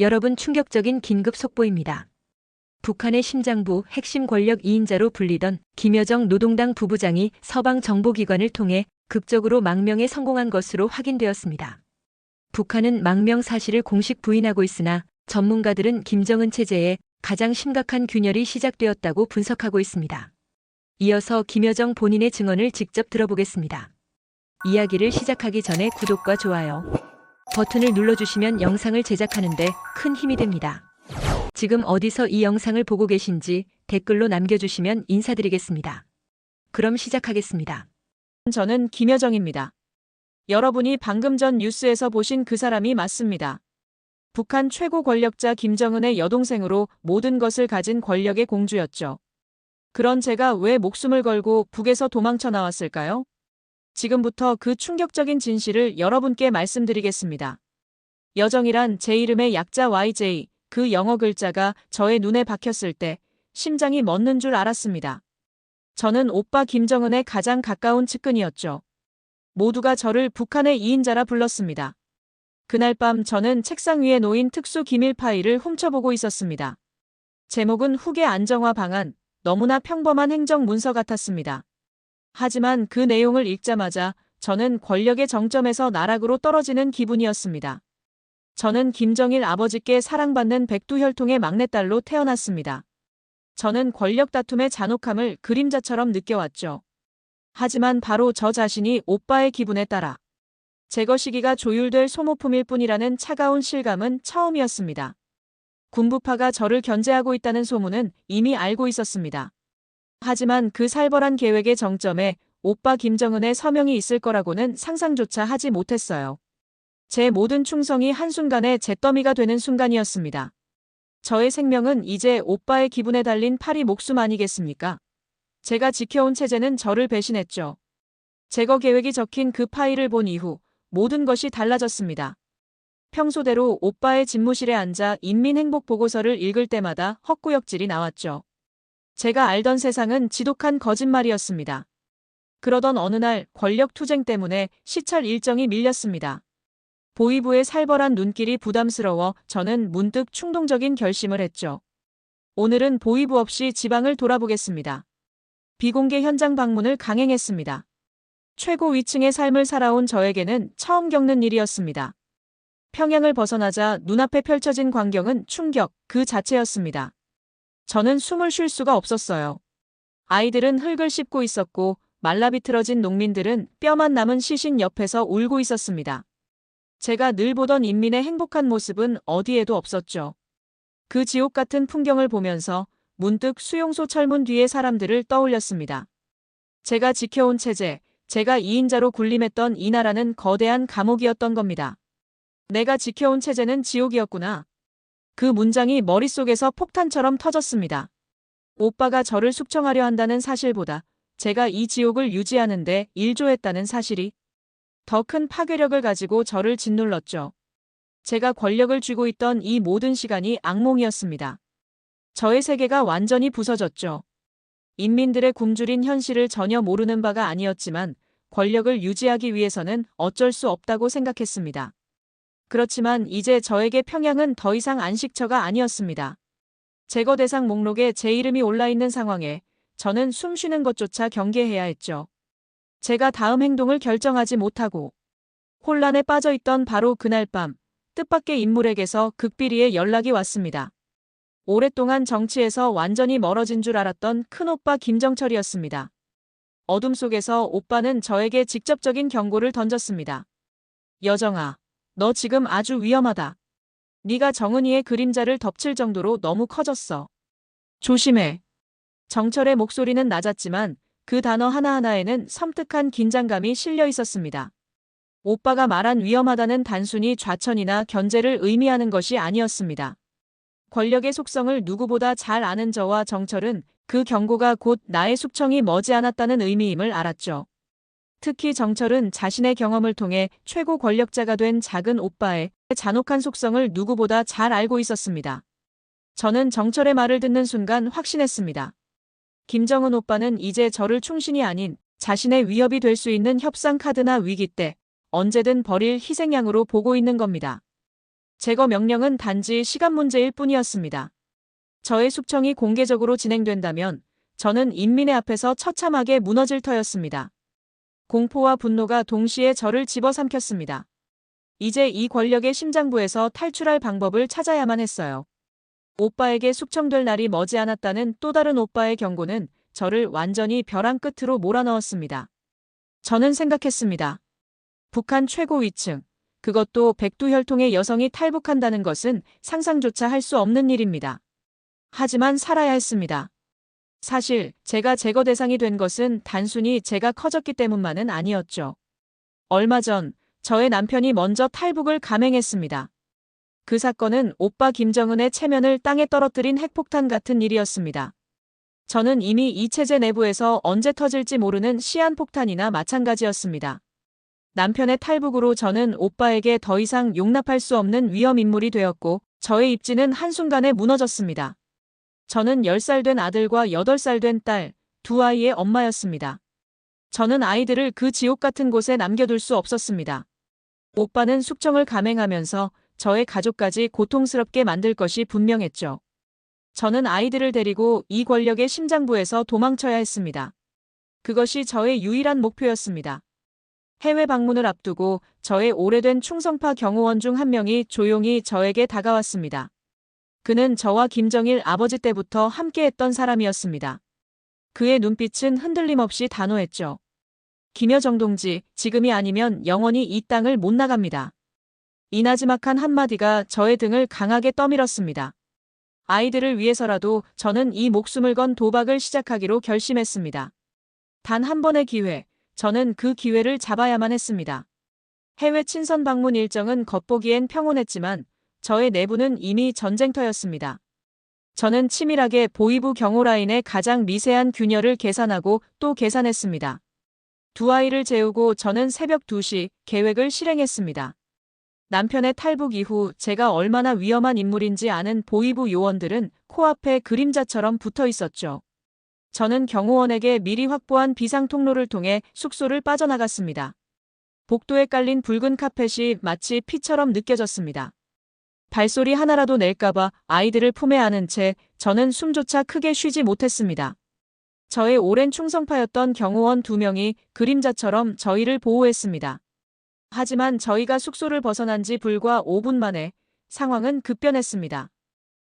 여러분 충격적인 긴급 속보입니다. 북한의 심장부 핵심 권력 2인자로 불리던 김여정 노동당 부부장이 서방 정보기관을 통해 극적으로 망명에 성공한 것으로 확인되었습니다. 북한은 망명 사실을 공식 부인하고 있으나 전문가들은 김정은 체제에 가장 심각한 균열이 시작되었다고 분석하고 있습니다. 이어서 김여정 본인의 증언을 직접 들어보겠습니다. 이야기를 시작하기 전에 구독과 좋아요 버튼을 눌러주시면 영상을 제작하는데 큰 힘이 됩니다. 지금 어디서 이 영상을 보고 계신지 댓글로 남겨주시면 인사드리겠습니다. 그럼 시작하겠습니다. 저는 김여정입니다. 여러분이 방금 전 뉴스에서 보신 그 사람이 맞습니다. 북한 최고 권력자 김정은의 여동생으로 모든 것을 가진 권력의 공주였죠. 그런 제가 왜 목숨을 걸고 북에서 도망쳐 나왔을까요? 지금부터 그 충격적인 진실을 여러분께 말씀드리겠습니다. 여정이란 제 이름의 약자 YJ, 그 영어 글자가 저의 눈에 박혔을 때 심장이 멎는 줄 알았습니다. 저는 오빠 김정은의 가장 가까운 측근이었죠. 모두가 저를 북한의 2인자라 불렀습니다. 그날 밤 저는 책상 위에 놓인 특수 기밀 파일을 훔쳐보고 있었습니다. 제목은 후계 안정화 방안, 너무나 평범한 행정 문서 같았습니다. 하지만 그 내용을 읽자마자 저는 권력의 정점에서 나락으로 떨어지는 기분이었습니다. 저는 김정일 아버지께 사랑받는 백두혈통의 막내딸로 태어났습니다. 저는 권력 다툼의 잔혹함을 그림자처럼 느껴왔죠. 하지만 바로 저 자신이 오빠의 기분에 따라 제거 시기가 조율될 소모품일 뿐이라는 차가운 실감은 처음이었습니다. 군부파가 저를 견제하고 있다는 소문은 이미 알고 있었습니다. 하지만 그 살벌한 계획의 정점에 오빠 김정은의 서명이 있을 거라고는 상상조차 하지 못했어요. 제 모든 충성이 한순간에 잿더미가 되는 순간이었습니다. 저의 생명은 이제 오빠의 기분에 달린 파리 목숨 아니겠습니까? 제가 지켜온 체제는 저를 배신했죠. 제거 계획이 적힌 그 파일을 본 이후 모든 것이 달라졌습니다. 평소대로 오빠의 집무실에 앉아 인민행복보고서를 읽을 때마다 헛구역질이 나왔죠. 제가 알던 세상은 지독한 거짓말이었습니다. 그러던 어느 날 권력 투쟁 때문에 시찰 일정이 밀렸습니다. 보이부의 살벌한 눈길이 부담스러워 저는 문득 충동적인 결심을 했죠. 오늘은 보이부 없이 지방을 돌아보겠습니다. 비공개 현장 방문을 강행했습니다. 최고 위층의 삶을 살아온 저에게는 처음 겪는 일이었습니다. 평양을 벗어나자 눈앞에 펼쳐진 광경은 충격 그 자체였습니다. 저는 숨을 쉴 수가 없었어요. 아이들은 흙을 씹고 있었고 말라비틀어진 농민들은 뼈만 남은 시신 옆에서 울고 있었습니다. 제가 늘 보던 인민의 행복한 모습은 어디에도 없었죠. 그 지옥 같은 풍경을 보면서 문득 수용소 철문 뒤의 사람들을 떠올렸습니다. 제가 지켜온 체제, 제가 2인자로 군림했던 이 나라는 거대한 감옥이었던 겁니다. 내가 지켜온 체제는 지옥이었구나. 그 문장이 머릿속에서 폭탄처럼 터졌습니다. 오빠가 저를 숙청하려 한다는 사실보다 제가 이 지옥을 유지하는데 일조했다는 사실이 더 큰 파괴력을 가지고 저를 짓눌렀죠. 제가 권력을 쥐고 있던 이 모든 시간이 악몽이었습니다. 저의 세계가 완전히 부서졌죠. 인민들의 굶주린 현실을 전혀 모르는 바가 아니었지만 권력을 유지하기 위해서는 어쩔 수 없다고 생각했습니다. 그렇지만 이제 저에게 평양은 더 이상 안식처가 아니었습니다. 제거 대상 목록에 제 이름이 올라 있는 상황에 저는 숨 쉬는 것조차 경계해야 했죠. 제가 다음 행동을 결정하지 못하고 혼란에 빠져 있던 바로 그날 밤 뜻밖의 인물에게서 극비리의 연락이 왔습니다. 오랫동안 정치에서 완전히 멀어진 줄 알았던 큰오빠 김정철이었습니다. 어둠 속에서 오빠는 저에게 직접적인 경고를 던졌습니다. 여정아, 너 지금 아주 위험하다. 네가 정은이의 그림자를 덮칠 정도로 너무 커졌어. 조심해. 정철의 목소리는 낮았지만 그 단어 하나하나에는 섬뜩한 긴장감이 실려 있었습니다. 오빠가 말한 위험하다는 단순히 좌천이나 견제를 의미하는 것이 아니었습니다. 권력의 속성을 누구보다 잘 아는 저와 정철은 그 경고가 곧 나의 숙청이 머지않았다는 의미임을 알았죠. 특히 정철은 자신의 경험을 통해 최고 권력자가 된 작은 오빠의 잔혹한 속성을 누구보다 잘 알고 있었습니다. 저는 정철의 말을 듣는 순간 확신했습니다. 김정은 오빠는 이제 저를 충신이 아닌 자신의 위협이 될 수 있는 협상 카드나 위기 때 언제든 버릴 희생양으로 보고 있는 겁니다. 제거 명령은 단지 시간 문제일 뿐이었습니다. 저의 숙청이 공개적으로 진행된다면 저는 인민의 앞에서 처참하게 무너질 터였습니다. 공포와 분노가 동시에 저를 집어삼켰습니다. 이제 이 권력의 심장부에서 탈출할 방법을 찾아야만 했어요. 오빠에게 숙청될 날이 머지않았다는 또 다른 오빠의 경고는 저를 완전히 벼랑 끝으로 몰아넣었습니다. 저는 생각했습니다. 북한 최고 위층, 그것도 백두혈통의 여성이 탈북한다는 것은 상상조차 할 수 없는 일입니다. 하지만 살아야 했습니다. 사실 제가 제거 대상이 된 것은 단순히 제가 커졌기 때문만은 아니었죠. 얼마 전 저의 남편이 먼저 탈북을 감행했습니다. 그 사건은 오빠 김정은의 체면을 땅에 떨어뜨린 핵폭탄 같은 일이었습니다. 저는 이미 이 체제 내부에서 언제 터질지 모르는 시한폭탄이나 마찬가지였습니다. 남편의 탈북으로 저는 오빠에게 더 이상 용납할 수 없는 위험 인물이 되었고 저의 입지는 한순간에 무너졌습니다. 저는 10살 된 아들과 8살 된 딸, 두 아이의 엄마였습니다. 저는 아이들을 그 지옥 같은 곳에 남겨둘 수 없었습니다. 오빠는 숙청을 감행하면서 저의 가족까지 고통스럽게 만들 것이 분명했죠. 저는 아이들을 데리고 이 권력의 심장부에서 도망쳐야 했습니다. 그것이 저의 유일한 목표였습니다. 해외 방문을 앞두고 저의 오래된 충성파 경호원 중 한 명이 조용히 저에게 다가왔습니다. 그는 저와 김정일 아버지 때부터 함께했던 사람이었습니다. 그의 눈빛은 흔들림 없이 단호했죠. 김여정 동지, 지금이 아니면 영원히 이 땅을 못 나갑니다. 이 나지막한 한마디가 저의 등을 강하게 떠밀었습니다. 아이들을 위해서라도 저는 이 목숨을 건 도박을 시작하기로 결심했습니다. 단 한 번의 기회, 저는 그 기회를 잡아야만 했습니다. 해외 친선 방문 일정은 겉보기엔 평온했지만 저의 내부는 이미 전쟁터였습니다. 저는 치밀하게 보이부 경호 라인의 가장 미세한 균열을 계산하고 또 계산했습니다. 두 아이를 재우고 저는 새벽 2시 계획을 실행했습니다. 남편의 탈북 이후 제가 얼마나 위험한 인물인지 아는 보이부 요원들은 코앞에 그림자처럼 붙어 있었죠. 저는 경호원에게 미리 확보한 비상 통로를 통해 숙소를 빠져나갔습니다. 복도에 깔린 붉은 카펫이 마치 피처럼 느껴졌습니다. 발소리 하나라도 낼까봐 아이들을 품에 안은 채 저는 숨조차 크게 쉬지 못했습니다. 저의 오랜 충성파였던 경호원 두 명이 그림자처럼 저희를 보호했습니다. 하지만 저희가 숙소를 벗어난 지 불과 5분 만에 상황은 급변했습니다.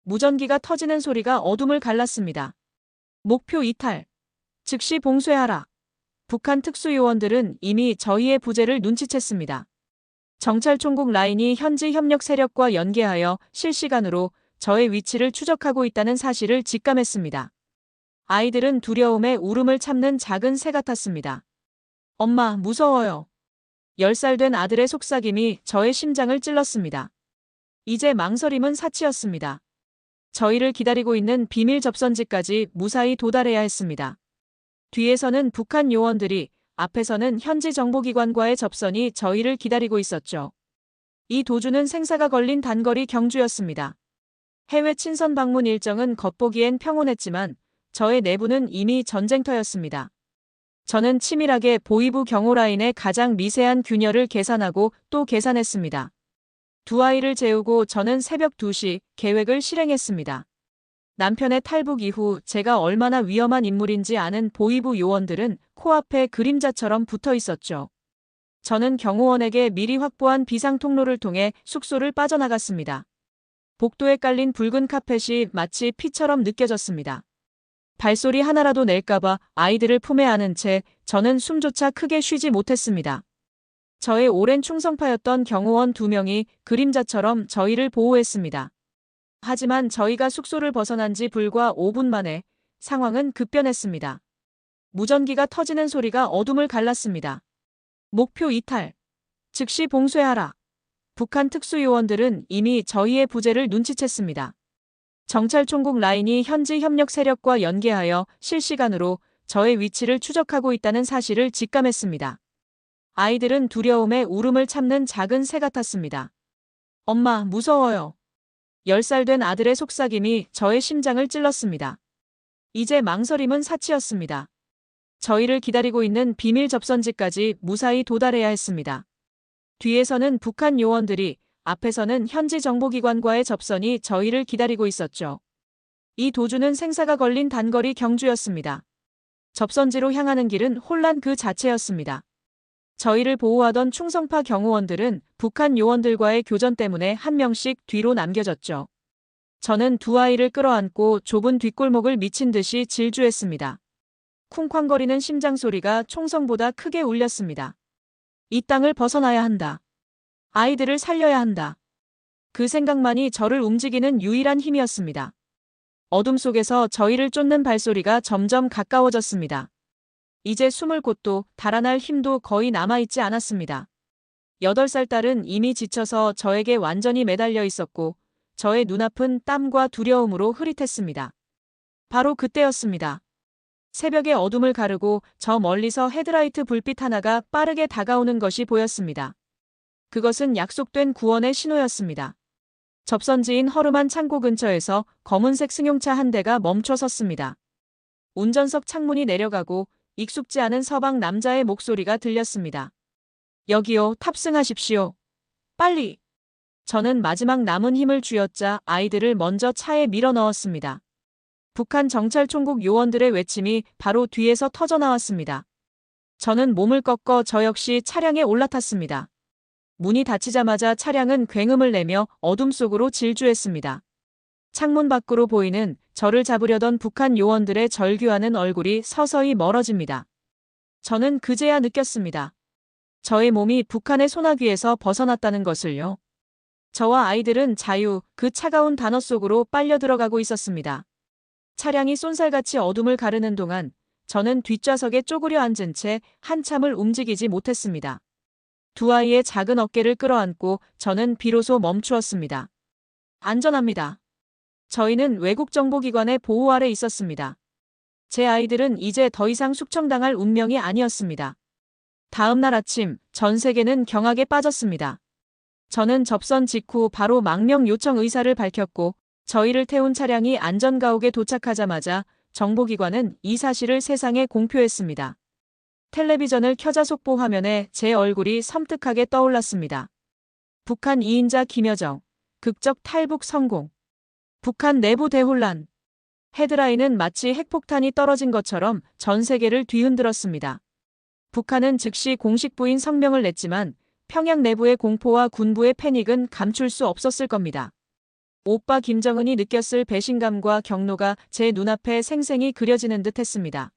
무전기가 터지는 소리가 어둠을 갈랐습니다. 목표 이탈. 즉시 봉쇄하라. 북한 특수요원들은 이미 저희의 부재를 눈치챘습니다. 정찰 총국 라인이 현지 협력 세력과 연계하여 실시간으로 저의 위치를 추적하고 있다는 사실을 직감했습니다. 아이들은 두려움에 울음을 참는 작은 새 같았습니다. 엄마, 무서워요. 10살 된 아들의 속삭임이 저의 심장을 찔렀습니다. 이제 망설임은 사치였습니다. 저희를 기다리고 있는 비밀 접선지까지 무사히 도달해야 했습니다. 뒤에서는 북한 요원들이, 앞에서는 현지 정보기관과의 접선이 저희를 기다리고 있었죠. 이 도주는 생사가 걸린 단거리 경주였습니다. 해외 친선 방문 일정은 겉보기엔 평온했지만 저의 내부는 이미 전쟁터였습니다. 저는 치밀하게 보이부 경호라인의 가장 미세한 균열을 계산하고 또 계산했습니다. 두 아이를 재우고 저는 새벽 2시 계획을 실행했습니다. 남편의 탈북 이후 제가 얼마나 위험한 인물인지 아는 보이부 요원들은 코앞에 그림자처럼 붙어 있었죠. 저는 경호원에게 미리 확보한 비상 통로를 통해 숙소를 빠져나갔습니다. 복도에 깔린 붉은 카펫이 마치 피처럼 느껴졌습니다. 발소리 하나라도 낼까봐 아이들을 품에 안은 채 저는 숨조차 크게 쉬지 못했습니다. 저의 오랜 충성파였던 경호원 두 명이 그림자처럼 저희를 보호했습니다. 하지만 저희가 숙소를 벗어난 지 불과 5분 만에 상황은 급변했습니다. 무전기가 터지는 소리가 어둠을 갈랐습니다. 목표 이탈. 즉시 봉쇄하라. 북한 특수요원들은 이미 저희의 부재를 눈치챘습니다. 정찰총국 라인이 현지 협력 세력과 연계하여 실시간으로 저의 위치를 추적하고 있다는 사실을 직감했습니다. 아이들은 두려움에 울음을 참는 작은 새 같았습니다. 엄마, 무서워요. 10살 된 아들의 속삭임이 저의 심장을 찔렀습니다. 이제 망설임은 사치였습니다. 저희를 기다리고 있는 비밀 접선지까지 무사히 도달해야 했습니다. 뒤에서는 북한 요원들이, 앞에서는 현지 정보기관과의 접선이 저희를 기다리고 있었죠. 이 도주는 생사가 걸린 단거리 경주였습니다. 접선지로 향하는 길은 혼란 그 자체였습니다. 저희를 보호하던 충성파 경호원들은 북한 요원들과의 교전 때문에 한 명씩 뒤로 남겨졌죠. 저는 두 아이를 끌어안고 좁은 뒷골목을 미친 듯이 질주했습니다. 쿵쾅거리는 심장 소리가 총성보다 크게 울렸습니다. 이 땅을 벗어나야 한다. 아이들을 살려야 한다. 그 생각만이 저를 움직이는 유일한 힘이었습니다. 어둠 속에서 저희를 쫓는 발소리가 점점 가까워졌습니다. 이제 숨을 곳도 달아날 힘도 거의 남아있지 않았습니다. 8살 딸은 이미 지쳐서 저에게 완전히 매달려 있었고 저의 눈앞은 땀과 두려움으로 흐릿했습니다. 바로 그때였습니다. 새벽의 어둠을 가르고 저 멀리서 헤드라이트 불빛 하나가 빠르게 다가오는 것이 보였습니다. 그것은 약속된 구원의 신호였습니다. 접선지인 허름한 창고 근처에서 검은색 승용차 한 대가 멈춰 섰습니다. 운전석 창문이 내려가고 익숙지 않은 서방 남자의 목소리가 들렸습니다. 여기요, 탑승하십시오. 빨리! 저는 마지막 남은 힘을 쥐어짜 아이들을 먼저 차에 밀어 넣었습니다. 북한 정찰총국 요원들의 외침이 바로 뒤에서 터져 나왔습니다. 저는 몸을 꺾어 저 역시 차량에 올라탔습니다. 문이 닫히자마자 차량은 굉음을 내며 어둠 속으로 질주했습니다. 창문 밖으로 보이는 저를 잡으려던 북한 요원들의 절규하는 얼굴이 서서히 멀어집니다. 저는 그제야 느꼈습니다. 저의 몸이 북한의 소나귀에서 벗어났다는 것을요. 저와 아이들은 자유, 그 차가운 단어 속으로 빨려 들어가고 있었습니다. 차량이 쏜살같이 어둠을 가르는 동안 저는 뒷좌석에 쪼그려 앉은 채 한참을 움직이지 못했습니다. 두 아이의 작은 어깨를 끌어안고 저는 비로소 멈추었습니다. 안전합니다. 저희는 외국 정보기관의 보호 아래 있었습니다. 제 아이들은 이제 더 이상 숙청당할 운명이 아니었습니다. 다음 날 아침 전 세계는 경악에 빠졌습니다. 저는 접선 직후 바로 망명 요청 의사를 밝혔고 저희를 태운 차량이 안전가옥에 도착하자마자 정보기관은 이 사실을 세상에 공표했습니다. 텔레비전을 켜자 속보 화면에 제 얼굴이 섬뜩하게 떠올랐습니다. 북한 2인자 김여정, 극적 탈북 성공. 북한 내부 대혼란. 헤드라인은 마치 핵폭탄이 떨어진 것처럼 전 세계를 뒤흔들었습니다. 북한은 즉시 공식 부인 성명을 냈지만 평양 내부의 공포와 군부의 패닉은 감출 수 없었을 겁니다. 오빠 김정은이 느꼈을 배신감과 경로가 제 눈앞에 생생히 그려지는 듯 했습니다.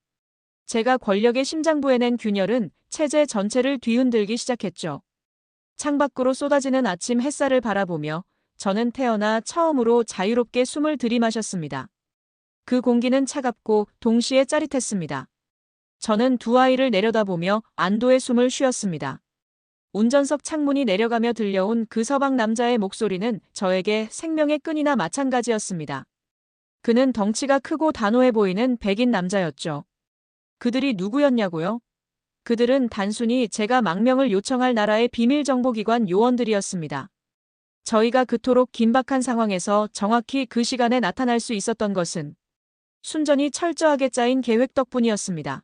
제가 권력의 심장부에 낸 균열은 체제 전체를 뒤흔들기 시작했죠. 창밖으로 쏟아지는 아침 햇살을 바라보며 저는 태어나 처음으로 자유롭게 숨을 들이마셨습니다. 그 공기는 차갑고 동시에 짜릿했습니다. 저는 두 아이를 내려다보며 안도의 숨을 쉬었습니다. 운전석 창문이 내려가며 들려온 그 서방 남자의 목소리는 저에게 생명의 끈이나 마찬가지였습니다. 그는 덩치가 크고 단호해 보이는 백인 남자였죠. 그들이 누구였냐고요? 그들은 단순히 제가 망명을 요청할 나라의 비밀정보기관 요원들이었습니다. 저희가 그토록 긴박한 상황에서 정확히 그 시간에 나타날 수 있었던 것은 순전히 철저하게 짜인 계획 덕분이었습니다.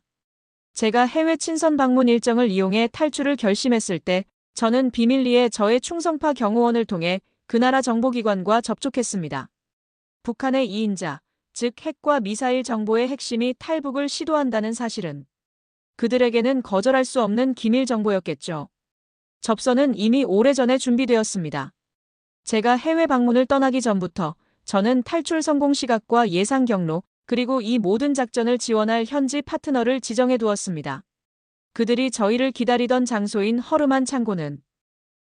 제가 해외 친선 방문 일정을 이용해 탈출을 결심했을 때 저는 비밀리에 저의 충성파 경호원을 통해 그 나라 정보기관과 접촉했습니다. 북한의 2인자, 즉 핵과 미사일 정보의 핵심이 탈북을 시도한다는 사실은 그들에게는 거절할 수 없는 기밀 정보였겠죠. 접선은 이미 오래전에 준비되었습니다. 제가 해외 방문을 떠나기 전부터 저는 탈출 성공 시각과 예상 경로, 그리고 이 모든 작전을 지원할 현지 파트너를 지정해 두었습니다. 그들이 저희를 기다리던 장소인 허름한 창고는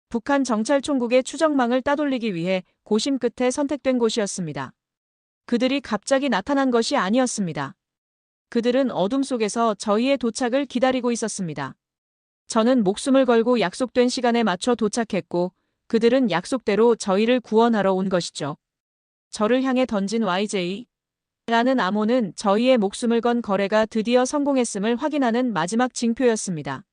북한 정찰총국의 추정망을 따돌리기 위해 고심 끝에 선택된 곳이었습니다. 그들이 갑자기 나타난 것이 아니었습니다. 그들은 어둠 속에서 저희의 도착을 기다리고 있었습니다. 저는 목숨을 걸고 약속된 시간에 맞춰 도착했고 그들은 약속대로 저희를 구원하러 온 것이죠. 저를 향해 던진 YJ, 라는 암호는 저희의 목숨을 건 거래가 드디어 성공했음을 확인하는 마지막 징표였습니다.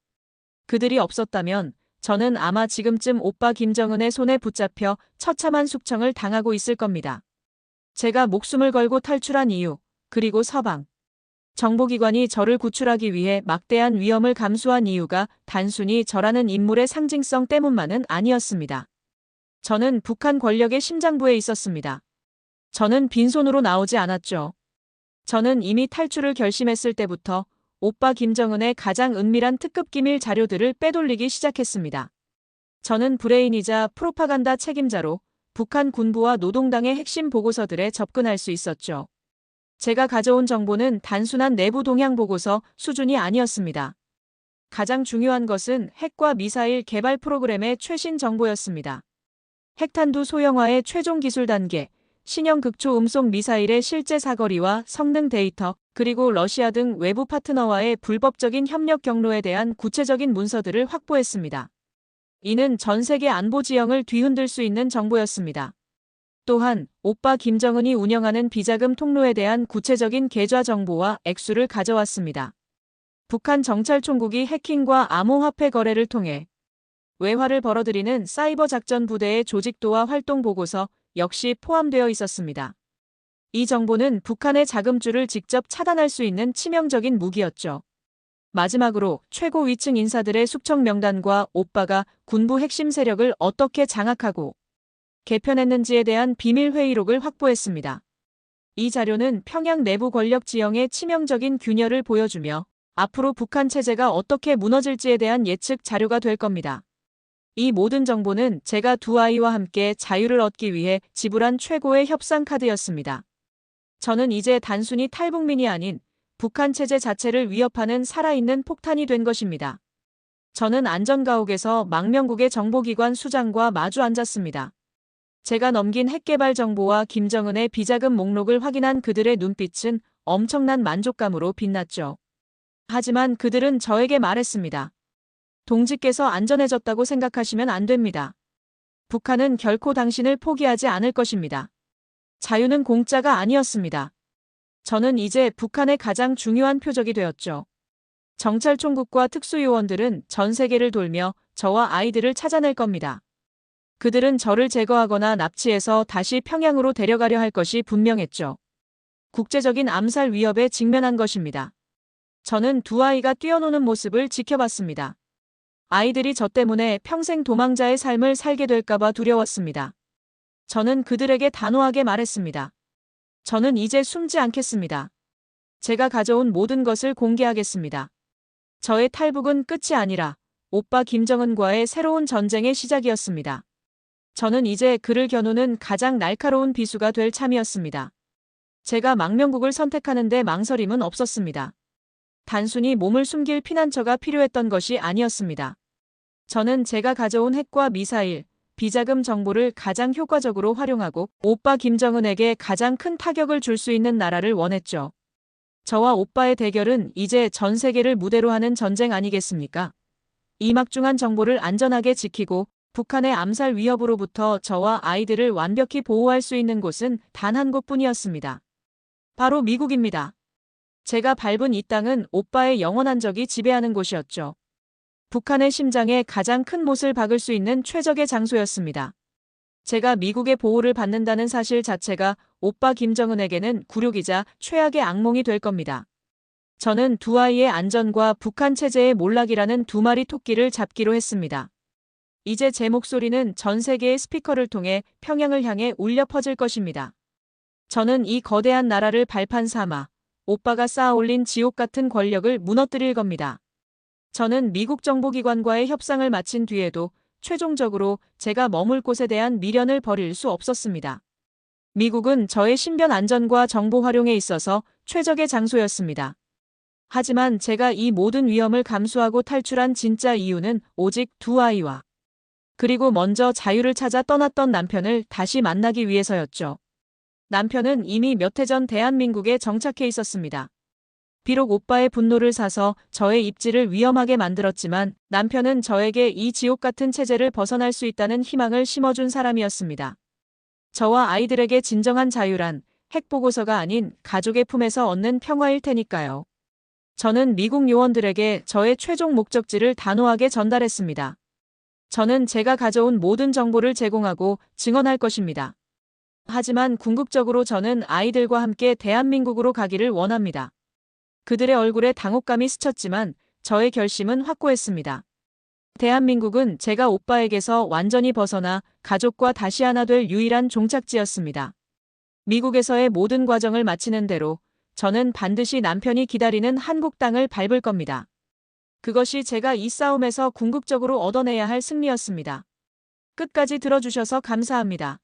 그들이 없었다면 저는 아마 지금쯤 오빠 김정은의 손에 붙잡혀 처참한 숙청을 당하고 있을 겁니다. 제가 목숨을 걸고 탈출한 이유, 그리고 서방. 정보기관이 저를 구출하기 위해 막대한 위험을 감수한 이유가 단순히 저라는 인물의 상징성 때문만은 아니었습니다. 저는 북한 권력의 심장부에 있었습니다. 저는 빈손으로 나오지 않았죠. 저는 이미 탈출을 결심했을 때부터 오빠 김정은의 가장 은밀한 특급 기밀 자료들을 빼돌리기 시작했습니다. 저는 브레인이자 프로파간다 책임자로 북한 군부와 노동당의 핵심 보고서들에 접근할 수 있었죠. 제가 가져온 정보는 단순한 내부 동향 보고서 수준이 아니었습니다. 가장 중요한 것은 핵과 미사일 개발 프로그램의 최신 정보였습니다. 핵탄두 소형화의 최종 기술 단계, 신형 극초 음속 미사일의 실제 사거리와 성능 데이터, 그리고 러시아 등 외부 파트너와의 불법적인 협력 경로에 대한 구체적인 문서들을 확보했습니다. 이는 전 세계 안보 지형을 뒤흔들 수 있는 정보였습니다. 또한 오빠 김정은이 운영하는 비자금 통로에 대한 구체적인 계좌 정보와 액수를 가져왔습니다. 북한 정찰총국이 해킹과 암호화폐 거래를 통해 외화를 벌어들이는 사이버 작전 부대의 조직도와 활동 보고서 역시 포함되어 있었습니다. 이 정보는 북한의 자금줄을 직접 차단할 수 있는 치명적인 무기였죠. 마지막으로 최고 위층 인사들의 숙청 명단과 오빠가 군부 핵심 세력을 어떻게 장악하고 개편했는지에 대한 비밀 회의록을 확보했습니다. 이 자료는 평양 내부 권력 지형의 치명적인 균열을 보여주며 앞으로 북한 체제가 어떻게 무너질지에 대한 예측 자료가 될 겁니다. 이 모든 정보는 제가 두 아이와 함께 자유를 얻기 위해 지불한 최고의 협상 카드였습니다. 저는 이제 단순히 탈북민이 아닌 북한 체제 자체를 위협하는 살아있는 폭탄이 된 것입니다. 저는 안전가옥에서 망명국의 정보기관 수장과 마주 앉았습니다. 제가 넘긴 핵개발 정보와 김정은의 비자금 목록을 확인한 그들의 눈빛은 엄청난 만족감으로 빛났죠. 하지만 그들은 저에게 말했습니다. 동지께서 안전해졌다고 생각하시면 안 됩니다. 북한은 결코 당신을 포기하지 않을 것입니다. 자유는 공짜가 아니었습니다. 저는 이제 북한의 가장 중요한 표적이 되었죠. 정찰총국과 특수요원들은 전 세계를 돌며 저와 아이들을 찾아낼 겁니다. 그들은 저를 제거하거나 납치해서 다시 평양으로 데려가려 할 것이 분명했죠. 국제적인 암살 위협에 직면한 것입니다. 저는 두 아이가 뛰어노는 모습을 지켜봤습니다. 아이들이 저 때문에 평생 도망자의 삶을 살게 될까봐 두려웠습니다. 저는 그들에게 단호하게 말했습니다. 저는 이제 숨지 않겠습니다. 제가 가져온 모든 것을 공개하겠습니다. 저의 탈북은 끝이 아니라 오빠 김정은과의 새로운 전쟁의 시작이었습니다. 저는 이제 그를 겨누는 가장 날카로운 비수가 될 참이었습니다. 제가 망명국을 선택하는데 망설임은 없었습니다. 단순히 몸을 숨길 피난처가 필요했던 것이 아니었습니다. 저는 제가 가져온 핵과 미사일, 비자금 정보를 가장 효과적으로 활용하고 오빠 김정은에게 가장 큰 타격을 줄 수 있는 나라를 원했죠. 저와 오빠의 대결은 이제 전 세계를 무대로 하는 전쟁 아니겠습니까? 이 막중한 정보를 안전하게 지키고 북한의 암살 위협으로부터 저와 아이들을 완벽히 보호할 수 있는 곳은 단 한 곳뿐이었습니다. 바로 미국입니다. 제가 밟은 이 땅은 오빠의 영원한 적이 지배하는 곳이었죠. 북한의 심장에 가장 큰 못을 박을 수 있는 최적의 장소였습니다. 제가 미국의 보호를 받는다는 사실 자체가 오빠 김정은에게는 굴욕이자 최악의 악몽이 될 겁니다. 저는 두 아이의 안전과 북한 체제의 몰락이라는 두 마리 토끼를 잡기로 했습니다. 이제 제 목소리는 전 세계의 스피커를 통해 평양을 향해 울려 퍼질 것입니다. 저는 이 거대한 나라를 발판 삼아 오빠가 쌓아 올린 지옥 같은 권력을 무너뜨릴 겁니다. 저는 미국 정보기관과의 협상을 마친 뒤에도 최종적으로 제가 머물 곳에 대한 미련을 버릴 수 없었습니다. 미국은 저의 신변 안전과 정보 활용에 있어서 최적의 장소였습니다. 하지만 제가 이 모든 위험을 감수하고 탈출한 진짜 이유는 오직 두 아이와 그리고 먼저 자유를 찾아 떠났던 남편을 다시 만나기 위해서였죠. 남편은 이미 몇 해 전 대한민국에 정착해 있었습니다. 비록 오빠의 분노를 사서 저의 입지를 위험하게 만들었지만 남편은 저에게 이 지옥 같은 체제를 벗어날 수 있다는 희망을 심어준 사람이었습니다. 저와 아이들에게 진정한 자유란 핵보고서가 아닌 가족의 품에서 얻는 평화일 테니까요. 저는 미국 요원들에게 저의 최종 목적지를 단호하게 전달했습니다. 저는 제가 가져온 모든 정보를 제공하고 증언할 것입니다. 하지만 궁극적으로 저는 아이들과 함께 대한민국으로 가기를 원합니다. 그들의 얼굴에 당혹감이 스쳤지만 저의 결심은 확고했습니다. 대한민국은 제가 오빠에게서 완전히 벗어나 가족과 다시 하나 될 유일한 종착지였습니다. 미국에서의 모든 과정을 마치는 대로 저는 반드시 남편이 기다리는 한국 땅을 밟을 겁니다. 그것이 제가 이 싸움에서 궁극적으로 얻어내야 할 승리였습니다. 끝까지 들어주셔서 감사합니다.